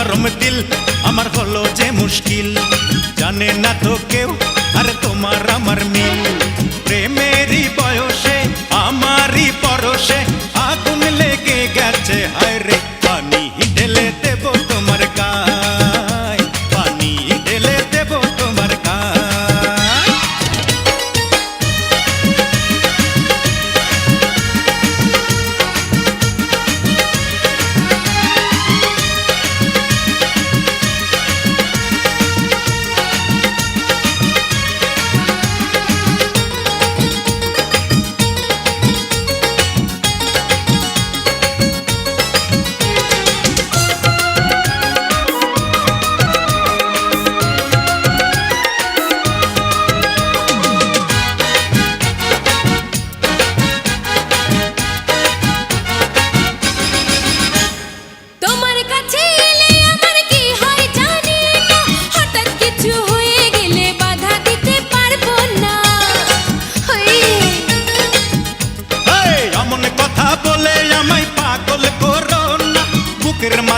নরম দিল, আমার হলো যে মুশকিল। জানে না তো কেউ, আরে তোমার আমার মিল। প্রেমেরই বয়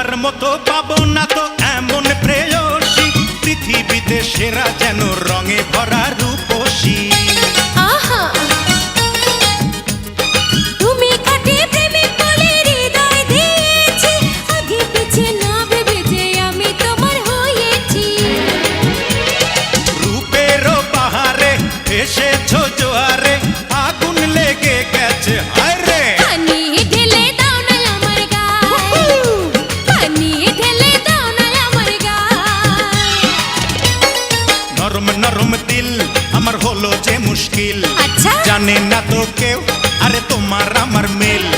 তোমার মতো পাবো না তো এমন প্রেয়সী। পৃথিবীতে সেরা যেন রঙে ভরা রূপ। mil.